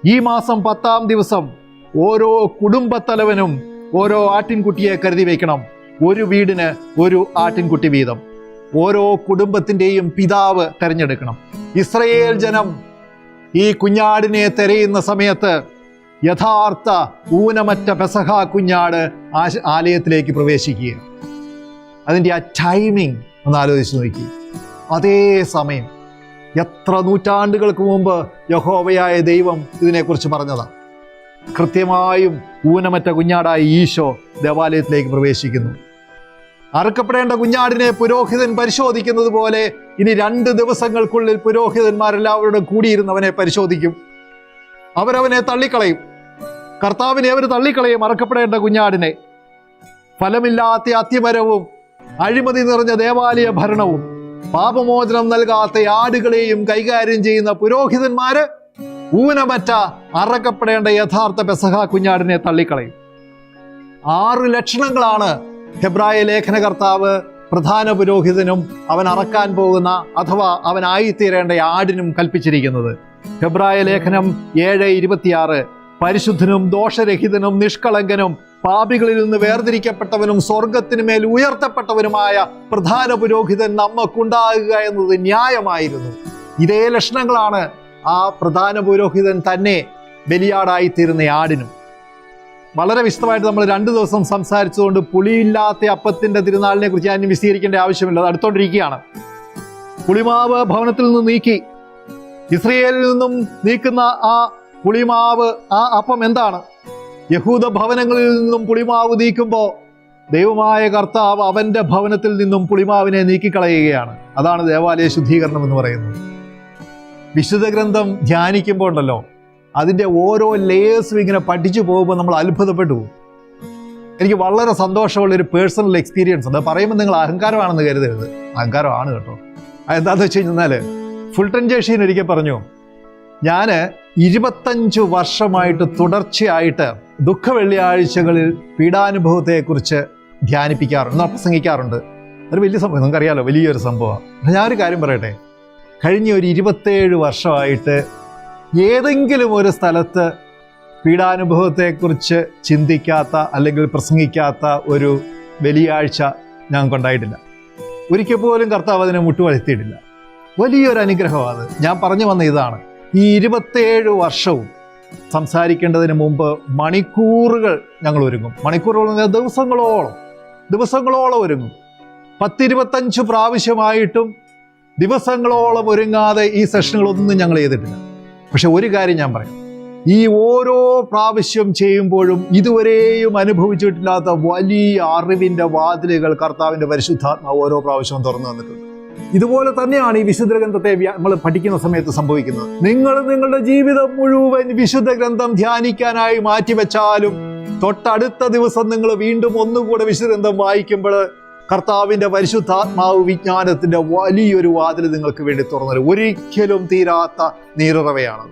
ഈ മാസം പത്താം ദിവസം ഓരോ കുടുംബത്തലവനും ഓരോ ആട്ടിൻകുട്ടിയെ കരുതി വയ്ക്കണം. ഒരു വീടിന് ഒരു ആട്ടിൻകുട്ടി വീതം. ഓരോ കുടുംബത്തിന്റെയും പിതാവ് തിരഞ്ഞെടുക്കണം. ഇസ്രയേൽ ജനം ഈ കുഞ്ഞാടിനെ തിരയുന്ന സമയത്ത് യഥാർത്ഥ ഊനമറ്റ പെസഹ കുഞ്ഞാട് ആശ- ആലയത്തിലേക്ക് പ്രവേശിക്കുക അതിന്റെ ആ ടൈമിംഗ് ഒന്ന് ആലോചിച്ച് നോക്കി. അതേ സമയം എത്ര നൂറ്റാണ്ടുകൾക്ക് മുമ്പ് യഹോവയായ ദൈവം ഇതിനെക്കുറിച്ച് പറഞ്ഞതാണ് കൃത്യമായും ഊനമറ്റ കുഞ്ഞാടായി ഈശോ ദേവാലയത്തിലേക്ക് പ്രവേശിക്കുന്നു. അറുക്കപ്പെടേണ്ട കുഞ്ഞാടിനെ പുരോഹിതൻ പരിശോധിക്കുന്നത് പോലെ ഇനി രണ്ട് ദിവസങ്ങൾക്കുള്ളിൽ പുരോഹിതന്മാരെല്ലാവരോടും കൂടിയിരുന്നവനെ പരിശോധിക്കും. അവരവനെ തള്ളിക്കളയും. കർത്താവിനെ അവർ തള്ളിക്കളയും അറക്കപ്പെടേണ്ട കുഞ്ഞാടിനെ. ഫലമില്ലാത്ത അത്യമരവും അഴിമതി നിറഞ്ഞ ദേവാലയ ഭരണവും പാപമോചനം നൽകാത്ത ആടുകളെയും കൈകാര്യം ചെയ്യുന്ന പുരോഹിതന്മാര് ഊനമറ്റ അറക്കപ്പെടേണ്ട യഥാർത്ഥ പെസഹ കുഞ്ഞാടിനെ തള്ളിക്കളയും. ആറ് ലക്ഷണങ്ങളാണ് ഹെബ്രായ ലേഖനകർത്താവ് പ്രധാന പുരോഹിതനും അവൻ അറക്കാൻ പോകുന്ന അഥവാ അവൻ ആയിത്തീരേണ്ട ആടിനും കൽപ്പിച്ചിരിക്കുന്നത്. ഹെബ്രായ ലേഖനം ഏഴ് ഇരുപത്തിയാറ്. പരിശുദ്ധനും ദോഷരഹിതനും നിഷ്കളങ്കനും പാപികളിൽ നിന്ന് വേർതിരിക്കപ്പെട്ടവനും സ്വർഗത്തിന് മേൽ ഉയർത്തപ്പെട്ടവനുമായ പ്രധാന പുരോഹിതൻ നമുക്കുണ്ടാകുക എന്നത് ന്യായമായിരുന്നു. ഇതേ ലക്ഷണങ്ങളാണ് ആ പ്രധാന പുരോഹിതൻ തന്നെ ബലിയാടായി തീരുന്ന ആടിനും. വളരെ വിശദമായിട്ട് നമ്മൾ രണ്ട് ദിവസം സംസാരിച്ചതുകൊണ്ട് പുളിയില്ലാത്ത അപ്പത്തിന്റെ തിരുനാളിനെ കുറിച്ച് ഞാൻ വിശദീകരിക്കേണ്ട ആവശ്യമില്ല. അത് അടുത്തോണ്ടിരിക്കുകയാണ്. പുളിമാവ് ഭവനത്തിൽ നിന്ന് നീക്കി. ഇസ്രയേലിൽ നിന്നും നീക്കുന്ന ആ പുളിമാവ് ആ അപ്പം എന്താണ്? യഹൂദ ഭവനങ്ങളിൽ നിന്നും പുളിമാവ് നീക്കുമ്പോൾ ദൈവമായ കർത്താവ് അവന്റെ ഭവനത്തിൽ നിന്നും പുളിമാവിനെ നീക്കിക്കളയുകയാണ്. അതാണ് ദേവാലയ ശുദ്ധീകരണം എന്ന് പറയുന്നത്. വിശുദ്ധ ഗ്രന്ഥം ധ്യാനിക്കുമ്പോൾ ഉണ്ടല്ലോ അതിന്റെ ഓരോ ലേയേഴ്സും ഇങ്ങനെ പഠിച്ചു പോകുമ്പോൾ നമ്മൾ അത്ഭുതപ്പെട്ടു എനിക്ക് വളരെ സന്തോഷമുള്ള ഒരു പേഴ്സണൽ എക്സ്പീരിയൻസ് ഉണ്ട്. പറയുമ്പോൾ നിങ്ങൾ അഹങ്കാരമാണെന്ന് കരുതരുത്. അഹങ്കാരമാണ് കേട്ടോ. അതെന്താന്ന് വെച്ച് കഴിഞ്ഞാൽ ഫുൾട്ടൻ ജേഷീൻ ഒരിക്കൽ പറഞ്ഞു ഞാൻ ഇരുപത്തഞ്ച് വർഷമായിട്ട് തുടർച്ചയായിട്ട് ദുഃഖ വെള്ളിയാഴ്ചകളിൽ പീഡാനുഭവത്തെക്കുറിച്ച് ധ്യാനിപ്പിക്കാറുണ്ട് പ്രസംഗിക്കാറുണ്ട്. ഒരു വലിയ സംഭവം. നിങ്ങൾക്കറിയാലോ വലിയൊരു സംഭവമാണ്. ഞാനൊരു കാര്യം പറയട്ടെ? കഴിഞ്ഞ ഒരു ഇരുപത്തേഴ് വർഷമായിട്ട് ഏതെങ്കിലും ഒരു സ്ഥലത്ത് പീഡാനുഭവത്തെക്കുറിച്ച് ചിന്തിക്കാത്ത അല്ലെങ്കിൽ പ്രസംഗിക്കാത്ത ഒരു വെള്ളിയാഴ്ച ഞങ്ങൾക്കുണ്ടായിട്ടില്ല ഒരിക്കൽ പോലും കർത്താവ് അതിനെ മുട്ടുവരുത്തിയിട്ടില്ല. വലിയൊരു അനുഗ്രഹമാണ് ഞാൻ പറഞ്ഞു വന്ന ഇതാണ്. ഈ ഇരുപത്തേഴ് വർഷവും സംസാരിക്കേണ്ടതിന് മുമ്പ് മണിക്കൂറുകൾ ഞങ്ങൾ ഒരുങ്ങും. മണിക്കൂറുകൾ ദിവസങ്ങളോളം. ദിവസങ്ങളോളം ഒരുങ്ങും. പത്തിരുപത്തഞ്ച് പ്രാവശ്യമായിട്ടും ദിവസങ്ങളോളം ഒരുങ്ങാതെ ഈ സെഷനുകളൊന്നും ഞങ്ങൾ ചെയ്തിട്ടില്ല. പക്ഷെ ഒരു കാര്യം ഞാൻ പറയാം. ഈ ഓരോ പ്രാവശ്യം ചെയ്യുമ്പോഴും ഇതുവരെയും അനുഭവിച്ചിട്ടില്ലാത്ത വലിയ അറിവിന്റെ വാതിലുകൾ കർത്താവിന്റെ പരിശുദ്ധാത്മാവ് ഓരോ പ്രാവശ്യവും തുറന്നു വന്നിട്ടുണ്ട് ഇതുപോലെ തന്നെയാണ് ഈ വിശുദ്ധ ഗ്രന്ഥത്തെ നമ്മൾ പഠിക്കുന്ന സമയത്ത് സംഭവിക്കുന്നത്. നിങ്ങൾ നിങ്ങളുടെ ജീവിതം മുഴുവൻ വിശുദ്ധ ഗ്രന്ഥം ധ്യാനിക്കാനായി മാറ്റിവെച്ചാലും തൊട്ടടുത്ത ദിവസം നിങ്ങൾ വീണ്ടും ഒന്നുകൂടെ വിശുദ്ധ ഗ്രന്ഥം വായിക്കുമ്പോൾ കർത്താവിന്റെ പരിശുദ്ധാത്മാവ് വിജ്ഞാനത്തിന്റെ വലിയൊരു വാതിൽ നിങ്ങൾക്ക് വേണ്ടി തുറന്നത് ഒരിക്കലും തീരാത്ത നീരുറവയാണ്.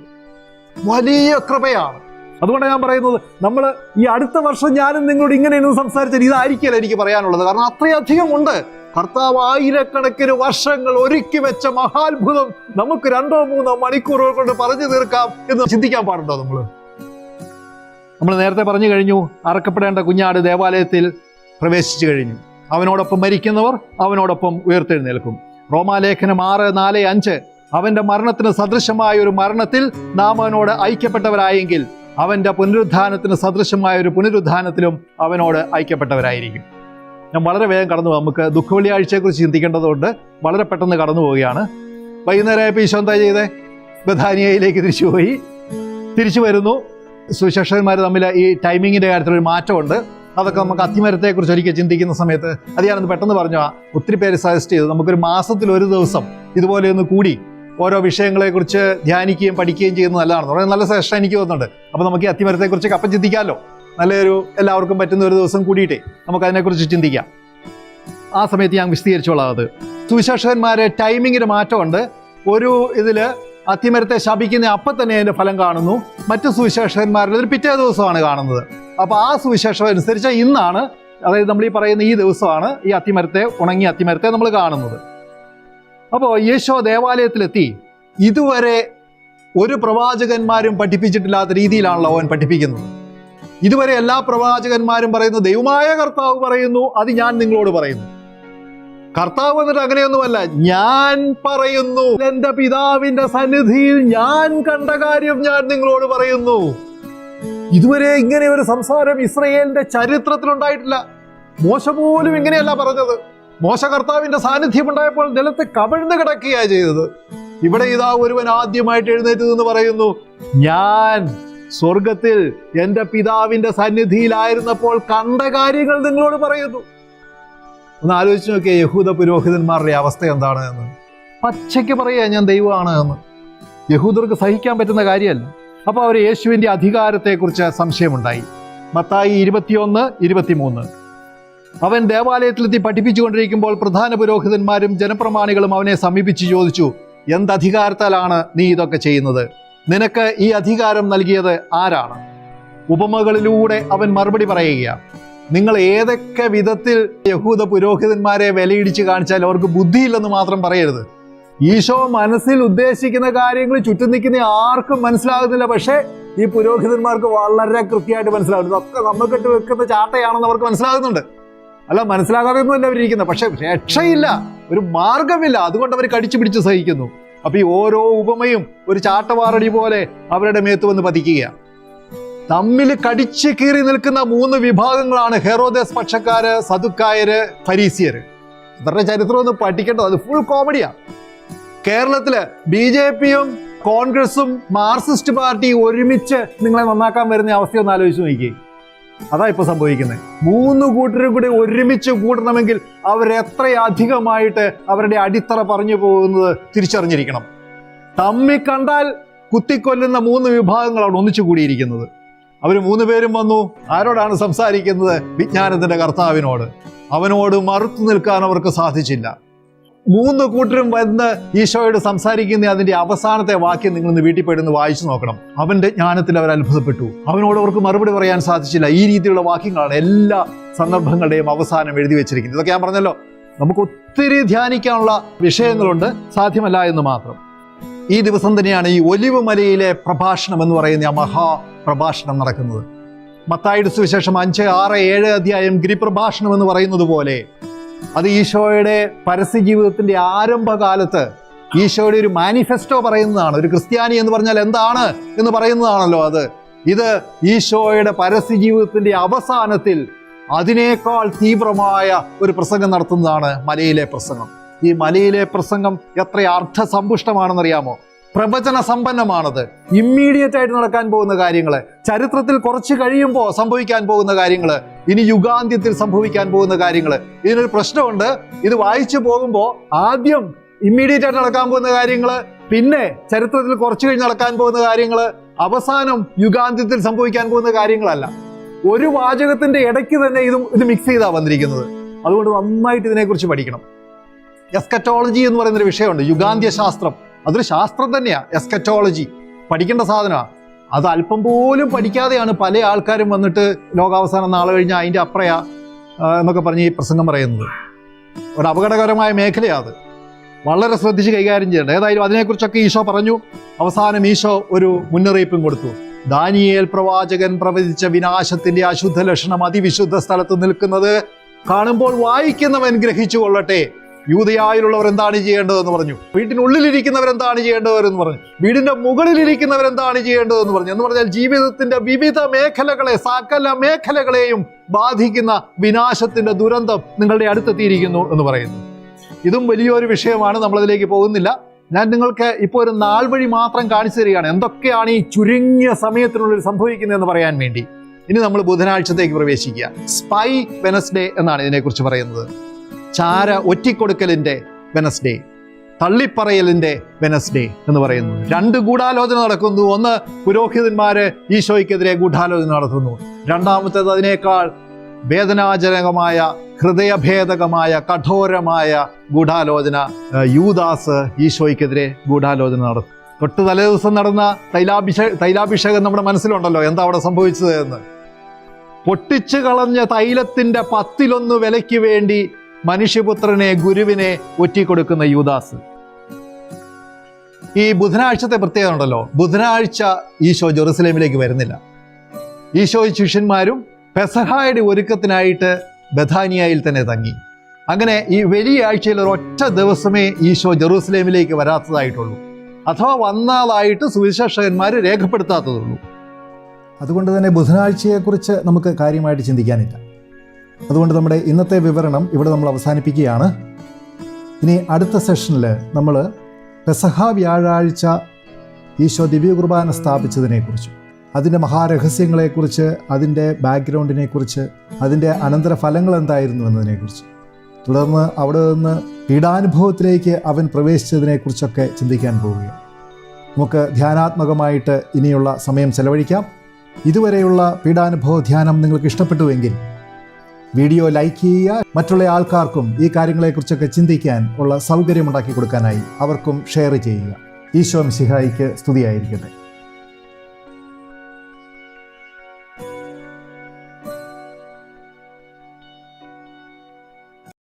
വലിയ കൃപയാണ്. അതുകൊണ്ടാണ് ഞാൻ പറയുന്നത് നമ്മൾ ഈ അടുത്ത വർഷം ഞാനും നിങ്ങളോട് ഇങ്ങനെ ഇങ്ങനെയൊന്നും സംസാരിച്ചാൽ ഇതായിരിക്കില്ല എനിക്ക് പറയാനുള്ളത്. കാരണം അത്രയധികം ഉണ്ട്. കർത്താവ് ആയിരക്കണക്കിന് വർഷങ്ങൾ ഒരുക്കി വെച്ച മഹാത്ഭുതം നമുക്ക് രണ്ടോ മൂന്നോ മണിക്കൂറുകൾ കൊണ്ട് പറഞ്ഞു തീർക്കാം എന്ന് ചിന്തിക്കാൻ പാടുണ്ടോ നമ്മൾ നമ്മൾ നേരത്തെ പറഞ്ഞു കഴിഞ്ഞു അറക്കപ്പെടേണ്ട കുഞ്ഞാട് ദേവാലയത്തിൽ പ്രവേശിച്ചു കഴിഞ്ഞു. അവനോടൊപ്പം മരിക്കുന്നവർ അവനോടൊപ്പം ഉയർത്തെഴുന്നേൽക്കും. റോമാലേഖനം ആറ് നാല് അഞ്ച്. അവന്റെ മരണത്തിന് സദൃശമായ ഒരു മരണത്തിൽ നാം അവനോട് ഐക്യപ്പെട്ടവരായെങ്കിൽ അവന്റെ പുനരുദ്ധാനത്തിന് സദൃശമായ ഒരു പുനരുദ്ധാനത്തിലും അവനോട് ഐക്യപ്പെട്ടവരായിരിക്കും. ഞാൻ വളരെ വേഗം കടന്നു നമുക്ക് ദുഃഖവെള്ളിയാഴ്ചയെക്കുറിച്ച് ചിന്തിക്കേണ്ടതുകൊണ്ട് വളരെ പെട്ടെന്ന് കടന്നു പോവുകയാണ് വൈകുന്നേരമായപ്പോൾ ഈശോ എന്താ ചെയ്തേ? ബഥാനിയയിലേക്ക് തിരിച്ചു പോയി തിരിച്ചു വരുന്നു സുശേഷന്മാർ തമ്മിൽ ഈ ടൈമിങ്ങിന്റെ കാര്യത്തിൽ ഒരു മാറ്റമുണ്ട്. അതൊക്കെ നമുക്ക് അത്തിമരത്തെക്കുറിച്ച് ഒരിക്കൽ ചിന്തിക്കുന്ന സമയത്ത് അത് ഞാനൊന്ന് പെട്ടെന്ന് പറഞ്ഞു ആ, ഒത്തിരി പേര് സജസ്റ്റ് ചെയ്തു. നമുക്കൊരു മാസത്തിൽ ഒരു ദിവസം ഇതുപോലെ ഒന്ന് കൂടി ഓരോ വിഷയങ്ങളെക്കുറിച്ച് ധ്യാനിക്കുകയും പഠിക്കുകയും ചെയ്യുന്നത് നല്ലതാണ്. വളരെ നല്ല സജഷൻ എനിക്ക് തോന്നുന്നുണ്ട്. അപ്പോൾ നമുക്ക് ഈ അത്തിമരത്തെക്കുറിച്ച് അപ്പം ചിന്തിക്കാമല്ലോ. നല്ലൊരു എല്ലാവർക്കും പറ്റുന്ന ഒരു ദിവസം കൂടിയിട്ടേ നമുക്ക് അതിനെക്കുറിച്ച് ചിന്തിക്കാം. ആ സമയത്ത് ഞാൻ വിശദീകരിച്ചോളാം അത്. സുവിശേഷകന്മാരെ ടൈമിങ്ങിന് മാറ്റമുണ്ട്. ഒരു ഇതിൽ അത്തിമരത്തെ ശപിക്കുന്ന അപ്പം തന്നെ അതിന്റെ ഫലം കാണുന്നു. മറ്റു സുവിശേഷന്മാരുടെ ഒരു പിറ്റേ ദിവസമാണ് കാണുന്നത്. അപ്പോൾ ആ സുവിശേഷം അനുസരിച്ച് ഇന്നാണ് അതായത് നമ്മൾ ഈ പറയുന്ന ഈ ദിവസമാണ് ഈ അത്തിമരത്തെ ഉണങ്ങിയ അത്തിമരത്തെ നമ്മൾ കാണുന്നത്. അപ്പോൾ യേശോ ദേവാലയത്തിലെത്തി. ഇതുവരെ ഒരു പ്രവാചകന്മാരും പഠിപ്പിച്ചിട്ടില്ലാത്ത രീതിയിലാണല്ലോ അവൻ പഠിപ്പിക്കുന്നത്. ഇതുവരെ എല്ലാ പ്രവാചകന്മാരും പറയുന്നു ദൈവമായ കർത്താവ് പറയുന്നു അത് ഞാൻ നിങ്ങളോട് പറയുന്നു. കർത്താവ് എന്നിട്ട് അങ്ങനെയൊന്നുമല്ല ഞാൻ പറയുന്നു. എന്റെ പിതാവിന്റെ സന്നിധിയിൽ ഞാൻ കണ്ട കാര്യം ഞാൻ നിങ്ങളോട് പറയുന്നു. ഇതുവരെ ഇങ്ങനെ ഒരു സംസാരം ഇസ്രയേലിന്റെ ചരിത്രത്തിൽ ഉണ്ടായിട്ടില്ല മോശ പോലും ഇങ്ങനെയല്ല പറഞ്ഞത്. മോശ കർത്താവിന്റെ സാന്നിധ്യം ഉണ്ടായപ്പോൾ നിലത്ത് കവിഴ്ന്ന് കിടക്കുകയാണ് ചെയ്തത്. ഇവിടെ ഇതാ ഒരുവൻ ആദ്യമായിട്ട് എഴുന്നേറ്റ് എന്ന് പറയുന്നു ഞാൻ സ്വർഗത്തിൽ എന്റെ പിതാവിന്റെ സന്നിധിയിലായിരുന്നപ്പോൾ കണ്ട കാര്യങ്ങൾ നിങ്ങളോട് പറയുന്നു. ഒന്ന് ആലോചിച്ച് നോക്കിയാൽ യഹൂദ പുരോഹിതന്മാരുടെ അവസ്ഥ എന്താണ് എന്ന്. പച്ചയ്ക്ക് പറയുക ഞാൻ ദൈവമാണ് എന്ന്. യഹൂദർക്ക് സഹിക്കാൻ പറ്റുന്ന കാര്യമല്ല. അപ്പോൾ അവർ യേശുവിന്റെ അധികാരത്തെക്കുറിച്ച് സംശയമുണ്ടായി. മത്തായി ഇരുപത്തിയൊന്ന് ഇരുപത്തിമൂന്ന്. അവൻ ദേവാലയത്തിലെത്തി പഠിപ്പിച്ചുകൊണ്ടിരിക്കുമ്പോൾ പ്രധാന പുരോഹിതന്മാരും ജനപ്രമാണികളും അവനെ സമീപിച്ച് ചോദിച്ചു എന്തധികാരത്താലാണ് നീ ഇതൊക്കെ ചെയ്യുന്നത്? നിനക്ക് ഈ അധികാരം നൽകിയത് ആരാണ്? ഉപമകളിലൂടെ അവൻ മറുപടി പറയുകയാണ്. നിങ്ങൾ ഏതൊക്കെ വിധത്തിൽ യഹൂദ പുരോഹിതന്മാരെ വിലയിടിച്ച് കാണിച്ചാൽ അവർക്ക് ബുദ്ധിയില്ലെന്ന് മാത്രം പറയരുത്. ഈശോ മനസ്സിൽ ഉദ്ദേശിക്കുന്ന കാര്യങ്ങൾ ചുറ്റും നിൽക്കുന്ന ആർക്കും മനസ്സിലാകുന്നില്ല. പക്ഷേ ഈ പുരോഹിതന്മാർക്ക് വളരെ കൃത്യമായിട്ട് മനസ്സിലാകുന്നു ഇതൊക്കെ നമുക്കിട്ട് വെക്കുന്ന ചാട്ടയാണെന്ന് അവർക്ക് മനസ്സിലാകുന്നുണ്ട്. അല്ല മനസ്സിലാകാതെയൊന്നുമല്ല അവരിയ്ക്കുന്നത്. പക്ഷെ രക്ഷയില്ല. ഒരു മാർഗമില്ല അതുകൊണ്ട് അവർ കടിച്ചു പിടിച്ച് സഹിക്കുന്നു. അപ്പൊ ഈ ഓരോ ഉപമയും ഒരു ചാട്ടവാറടി പോലെ അവരുടെ മേത്ത് വന്ന് പതിക്കുകയാണ്. തമ്മിൽ കടിച്ചു കീറി നിൽക്കുന്ന മൂന്ന് വിഭാഗങ്ങളാണ് ഹെറോദേസ് പക്ഷക്കാര് സതുക്കായര് ഫരീസിയര്. ഇവരുടെ ചരിത്രം ഒന്ന് പഠിക്കേണ്ടത് അത് ഫുൾ കോമഡിയാണ് കേരളത്തിൽ ബി ജെ പിയും കോൺഗ്രസും മാർക്സിസ്റ്റ് പാർട്ടി ഒരുമിച്ച് നിങ്ങളെ നന്നാക്കാൻ വരുന്ന അവസ്ഥ ഒന്ന് ആലോചിച്ച് നോക്കിയേ. അതാ ഇപ്പൊ സംഭവിക്കുന്നത് മൂന്ന് കൂട്ടരും കൂടി ഒരുമിച്ച് കൂടണമെങ്കിൽ അവരെത്രയധികമായിട്ട് അവരുടെ അടിത്തറ പറഞ്ഞു പോകുന്നത് തിരിച്ചറിഞ്ഞിരിക്കണം. തമ്മി കണ്ടാൽ കുത്തിക്കൊല്ലുന്ന മൂന്ന് വിഭാഗങ്ങളാണ് ഒന്നിച്ചു കൂടിയിരിക്കുന്നത്. അവർ മൂന്ന് പേരും വന്നു. ആരോടാണ് സംസാരിക്കുന്നത്? വിജ്ഞാനത്തിന്റെ കർത്താവിനോട്. അവനോട് മറുത്തു നിൽക്കാൻ അവർക്ക് സാധിച്ചില്ല. മൂന്ന് കൂട്ടരും വന്ന് ഈശോയോട് സംസാരിക്കുന്ന അതിന്റെ അവസാനത്തെ വാക്യം നിങ്ങൾ ഇന്ന് വീട്ടിൽ പോയിരുന്ന് വായിച്ചു നോക്കണം. അവന്റെ ജ്ഞാനത്തിൽ അവർ അത്ഭുതപ്പെട്ടു. അവനോട് അവർക്ക് മറുപടി പറയാൻ സാധിച്ചില്ല. ഈ രീതിയിലുള്ള വാക്യങ്ങളാണ് എല്ലാ സന്ദർഭങ്ങളുടെയും അവസാനം എഴുതി വെച്ചിരിക്കുന്നത്. ഇതൊക്കെ ഞാൻ പറഞ്ഞല്ലോ. നമുക്ക് ഒത്തിരി ധ്യാനിക്കാനുള്ള വിഷയങ്ങളുണ്ട്. സാധ്യമല്ല എന്ന് മാത്രം. ഈ ദിവസം തന്നെയാണ് ഈ ഒലിവ് മലയിലെ പ്രഭാഷണം എന്ന് പറയുന്ന ആ മഹാ പ്രഭാഷണം നടക്കുന്നത്. മത്തായുടെ സുവിശേഷം അഞ്ച് ആറ് ഏഴ് അധ്യായം ഗിരിപ്രഭാഷണം എന്ന് പറയുന്നത് പോലെ അത് ഈശോയുടെ പരസ്യ ജീവിതത്തിന്റെ ആരംഭകാലത്ത് ഈശോയുടെ ഒരു മാനിഫെസ്റ്റോ പറയുന്നതാണ്. ഒരു ക്രിസ്ത്യാനി എന്ന് പറഞ്ഞാൽ എന്താണ് എന്ന് പറയുന്നതാണല്ലോ അത്. ഇത് ഈശോയുടെ പരസ്യ ജീവിതത്തിന്റെ അവസാനത്തിൽ അതിനേക്കാൾ തീവ്രമായ ഒരു പ്രസംഗം നടത്തുന്നതാണ് മലയിലെ പ്രസംഗം. ഈ മലയിലെ പ്രസംഗം എത്ര അർത്ഥസമ്പുഷ്ടമാണെന്നറിയാമോ? പ്രവചന സമ്പന്നമാണത് ഇമ്മീഡിയറ്റ് ആയിട്ട് നടക്കാൻ പോകുന്ന കാര്യങ്ങൾ ചരിത്രത്തിൽ കുറച്ച് കഴിയുമ്പോൾ സംഭവിക്കാൻ പോകുന്ന കാര്യങ്ങൾ ഇനി യുഗാന്ത്യത്തിൽ സംഭവിക്കാൻ പോകുന്ന കാര്യങ്ങൾ ഇതിനൊരു പ്രശ്നമുണ്ട്. ഇത് വായിച്ചു പോകുമ്പോൾ ആദ്യം ഇമ്മീഡിയറ്റ് ആയിട്ട് നടക്കാൻ പോകുന്ന കാര്യങ്ങൾ പിന്നെ ചരിത്രത്തിൽ കുറച്ച് കഴിഞ്ഞ് നടക്കാൻ പോകുന്ന കാര്യങ്ങൾ അവസാനം യുഗാന്ത്യത്തിൽ സംഭവിക്കാൻ പോകുന്ന കാര്യങ്ങളല്ല. ഒരു വാചകത്തിന്റെ ഇടയ്ക്ക് തന്നെ ഇതും ഇത് മിക്സ് ചെയ്താ വന്നിരിക്കുന്നത്. അതുകൊണ്ട് നന്നായിട്ട് ഇതിനെക്കുറിച്ച് പഠിക്കണം. എസ്കറ്റോളജി എന്ന് പറയുന്നൊരു വിഷയമുണ്ട് യുഗാന്ത്യ ശാസ്ത്രം അതൊരു ശാസ്ത്രം തന്നെയാണ് എസ്കറ്റോളജി. പഠിക്കേണ്ട സാധനമാണ് അത് അല്പം പോലും പഠിക്കാതെയാണ് പല ആൾക്കാരും വന്നിട്ട് ലോകാവസാനം നാളെ കഴിഞ്ഞാൽ അതിന്റെ അപ്രയ എന്നൊക്കെ പറഞ്ഞ് ഈ പ്രസംഗം പറയുന്നത്. ഒരു അപകടകരമായ മേഖലയാണ് അത്. വളരെ ശ്രദ്ധിച്ച് കൈകാര്യം ചെയ്യേണ്ടത് ഏതായാലും അതിനെക്കുറിച്ചൊക്കെ ഈശോ പറഞ്ഞു. അവസാനം ഈശോ ഒരു മുന്നറിയിപ്പും കൊടുത്തു. ദാനിയേൽ പ്രവാചകൻ പ്രവചിച്ച വിനാശത്തിന്റെ അശുദ്ധ ലക്ഷണം അതിവിശുദ്ധ സ്ഥലത്ത് നിൽക്കുന്നത് കാണുമ്പോൾ വായിക്കുന്നവൻ ഗ്രഹിച്ചു കൊള്ളട്ടെ. യൂതയായിലുള്ളവർ എന്താണ് ചെയ്യേണ്ടതെന്ന് പറഞ്ഞു. വീട്ടിനുള്ളിലിരിക്കുന്നവർ എന്താണ് ചെയ്യേണ്ടതെന്ന് പറഞ്ഞു. വീടിന്റെ മുകളിലിരിക്കുന്നവർ എന്താണ് ചെയ്യേണ്ടതെന്ന് പറഞ്ഞു. എന്ന് പറഞ്ഞാൽ ജീവിതത്തിന്റെ വിവിധ മേഖലകളെ സകല മേഖലകളെയും ബാധിക്കുന്ന വിനാശത്തിന്റെ ദുരന്തം നിങ്ങളുടെ അടുത്തെത്തിയിരിക്കുന്നു എന്ന് പറയുന്നു. ഇതും വലിയൊരു വിഷയമാണ് നമ്മളതിലേക്ക് പോകുന്നില്ല. ഞാൻ നിങ്ങൾക്ക് ഇപ്പോൾ ഒരു നാൾ വഴി മാത്രം കാണിച്ചു തരികയാണ്. എന്തൊക്കെയാണ് ഈ ചുരുങ്ങിയ സമയത്തിനുള്ളിൽ സംഭവിക്കുന്നതെന്ന് പറയാൻ വേണ്ടി. ഇനി നമ്മൾ ബുധനാഴ്ചത്തേക്ക് പ്രവേശിക്കുക. സ്പൈ വെനസ്ഡേ എന്നാണ് ഇതിനെക്കുറിച്ച് പറയുന്നത്. ചാര ഒറ്റിക്കൊടുക്കലിന്റെ വെനസ്ഡേ തള്ളിപ്പറയലിന്റെ വെനസ്ഡേ എന്ന് പറയുന്നു. രണ്ട് ഗൂഢാലോചന നടക്കുന്നു. ഒന്ന് പുരോഹിതന്മാര് ഈശോയ്ക്കെതിരെ ഗൂഢാലോചന നടത്തുന്നു. രണ്ടാമത്തേത് അതിനേക്കാൾ വേദനാജനകമായ ഹൃദയഭേദകമായ കഠോരമായ ഗൂഢാലോചന യൂദാസ് ഈശോയ്ക്കെതിരെ ഗൂഢാലോചന നടത്തും തൊട്ട് തലേ ദിവസം നടന്ന തൈലാഭിഷേ തൈലാഭിഷേകം നമ്മുടെ മനസ്സിലുണ്ടല്ലോ. എന്താ അവിടെ സംഭവിച്ചത് എന്ന്? പൊട്ടിച്ചു കളഞ്ഞ തൈലത്തിന്റെ പത്തിലൊന്ന് വിലയ്ക്ക് വേണ്ടി മനുഷ്യപുത്രനെ ഗുരുവിനെ ഒറ്റിക്കൊടുക്കുന്ന യൂദാസ്. ഈ ബുധനാഴ്ചത്തെ പ്രത്യേകത ഉണ്ടല്ലോ. ബുധനാഴ്ച ഈശോ ജെറുസലേമിലേക്ക് വരുന്നില്ല. ഈശോ ശിഷ്യന്മാരും പെസഹായുടെ ഒരുക്കത്തിനായിട്ട് ബഥാനിയയിൽ തന്നെ തങ്ങി. അങ്ങനെ ഈ വലിയ ആഴ്ചയിൽ ഒരൊറ്റ ദിവസമേ ഈശോ ജെറൂസലേമിലേക്ക് വരാത്തതായിട്ടുള്ളൂ. അഥവാ വന്നാളായിട്ട് സുവിശേഷകന്മാർ രേഖപ്പെടുത്താത്തതുള്ളൂ. അതുകൊണ്ട് തന്നെ ബുധനാഴ്ചയെക്കുറിച്ച് നമുക്ക് കാര്യമായിട്ട് ചിന്തിക്കാനില്ല. അതുകൊണ്ട് നമ്മുടെ ഇന്നത്തെ വിവരണം ഇവിടെ നമ്മൾ അവസാനിപ്പിക്കുകയാണ്. ഇനി അടുത്ത സെഷനിൽ നമ്മൾ പെസഹ വ്യാഴാഴ്ച ഈശോ ദിവ്യകുർബാന സ്ഥാപിച്ചതിനെക്കുറിച്ച് അതിന്റെ മഹാരഹസ്യങ്ങളെക്കുറിച്ച് അതിന്റെ ബാക്ക്ഗ്രൗണ്ടിനെക്കുറിച്ച് അതിന്റെ അനന്തരഫലങ്ങൾ എന്തായിരുന്നു എന്നതിനെക്കുറിച്ച് തുടർന്ന് അവിടെ നിന്ന് പീഡാനുഭവത്തിലേക്ക് അവൻ പ്രവേശിച്ചതിനെക്കുറിച്ചൊക്കെ ചിന്തിക്കാൻ പോവുകയാണ്. നമുക്ക് ധ്യാനാത്മകമായിട്ട് ഇനിയുള്ള സമയം ചെലവഴിക്കാം. ഇതുവരെയുള്ള പീഡാനുഭവ ധ്യാനം നിങ്ങൾക്ക് ഇഷ്ടപ്പെട്ടുവെങ്കിൽ വീഡിയോ ലൈക്ക് ചെയ്യുക. മറ്റുള്ള ആൾക്കാർക്കും ഈ കാര്യങ്ങളെക്കുറിച്ചൊക്കെ ചിന്തിക്കാൻ ഉള്ള സൗകര്യമുണ്ടാക്കി കൊടുക്കാനായി അവർക്കും ഷെയർ ചെയ്യുക. ഈശോ മിശിഹായിക്ക് സ്തുതിയായിരിക്കട്ടെ.